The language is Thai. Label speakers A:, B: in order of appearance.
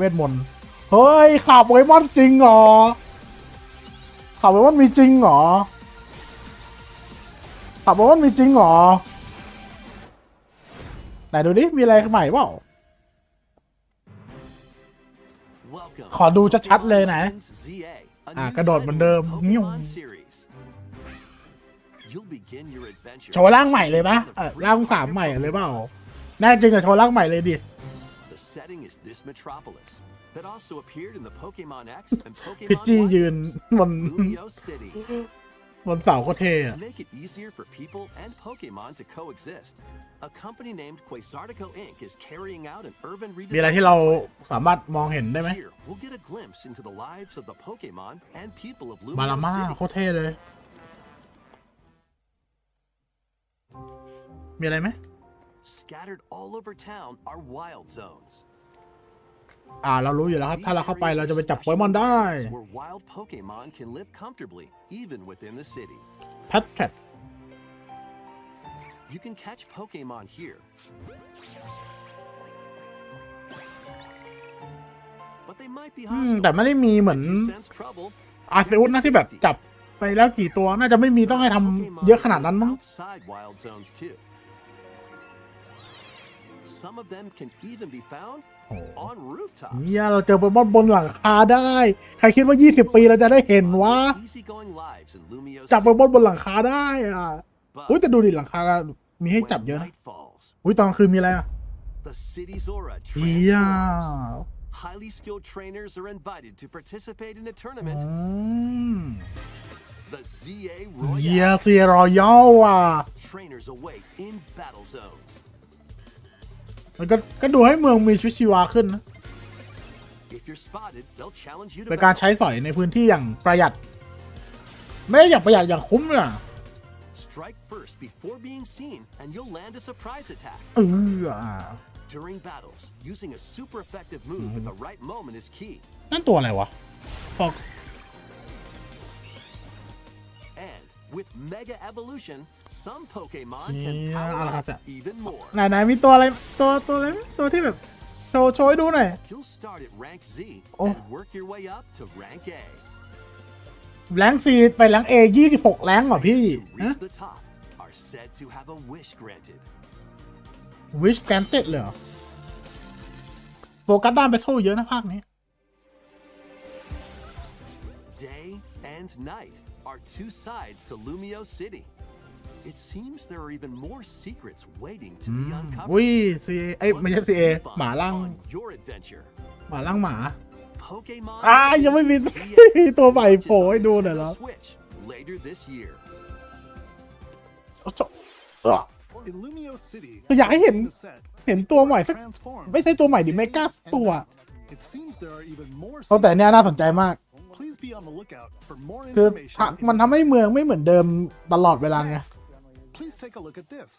A: เวทมนต์เฮ้ยขับไวมอนจริงเหรอขับไวมอนมีจริงเหรอขับไวมอนมีจริงเหรอไหนดูดิมีอะไร ใหม่เปล่าขอดูชัดๆเลยนะอ่ะกระโดดเหมือนเดิมนิ่งโชว์ร่างใหม่เลยปะเออร่างสามใหม่เลยเปล่าแน่จริงอะโชว์ร่างใหม่เลยดิ setting is this metropolis that also appeared in the Pokemon X and Pokemon จี้ยืน Wonders, บน City. To make it easier for people and Pokemon to coexist, a company named Quasartico Inc. is carrying out an urban มีอะไรที่เรา redevelopment. Here, we'll get a glimpse into the lives of the Pokemon and people of บา City. มีอะไรไหม scattered all over town are wild zones. อ่า เรารู้อยู่แล้วครับถ้าเราเข้าไป เราจะไปจับโปเกมอนได้แพทแพทรปเฮ้ยเฮ้ยเฮ้ยเฮมยเฮ้ยเฮ้ยเฮ้ยเฮ้ยเฮ้ยเฮ้ยเฮ้ยเฮ้ยเฮ้ยเฮ้ยเฮมยเฮ้ยเฮ้ยเฮ้ยเฮ้ยเฮ้ยเฮ้ยเฮ้ยเฮ้ยเฮ้ยเฮ้ยเฮ้ยเ้ยเฮ้้ยเเยเฮ้ยเฮ้ย้ยเฮ้ยเฮ้ยเฮ้ย้ยเเฮ้ยเฮ้ยเฮ้ยเฮ้ยเฮ้ยเฮ้ยเฮ้้ยเฮ้ยเฮ้ยเฮ้ยเฮ้ยเ้ยเฮ้้ยเเยเฮ้ยเฮ้ย้ยเฮ้ย Some of them can even be found on rooftops. เนี่ยเราเจอโปเกมอนบนหลังคาได้ ใครคิดว่า 20 ปีเราจะได้เห็นวะ Easygoing lives in Lumio จับโปเกมอนบนหลังคาได้อ่ะ But อุ้ยแต่ดูดิหลังคามีให้ when จับเยอะนะ night falls, อุ้ยตอนคืนมีอะไรอ่ะ the city's aura เฮีย transforms. Highly skilled trainers are invited to participate in a อื tournament, ม the ZA เฮีย Royale. เซียรอยัลว่ะ Trainers await in battle zones. ันก็ก็ดูให้เมืองมีชีวชีวาขึ้นนะเป็นการใช้ สอยในพื้นที่อย่างประหยัด ไม่อย่างประหยัดอย่างคุ้มเลยเนั่นตัวอะไรวะ ฟอกนี่อะไรครับเนี่ยไหนๆมีตัวอะไรตัวตัวอะไรตัว ที่แบบโชว์โชว์ให้ดูหน่อยโอ้แรงซีไปแรงเอยี่สิบหกแรงเหรอพี่ฮะ wish granted w i เหรอโฟกัสด้านไปโชว์เยอะนะภาคนี้ Day and night are two sides to Lumio City. it seems there are even more secrets waiting to be uncovered. Wee, see, eh, ไม่ใช่ CA หมาล่างหมาล่างหมาอ่ะยังไม่มีตัวใหม่โผล่ให้ดูหนอยแล้เจ้าอยากให้เห็นเห็นตัวใหม่สักไม่ใช่ตัวใหม่ดิไม่กล้าตัวเอาแต่เนี้ยน่าสนใจมาก คือ มันทำให้เมืองไม่เหมือนเดิมตลอดเวลาไง Please take a look at this.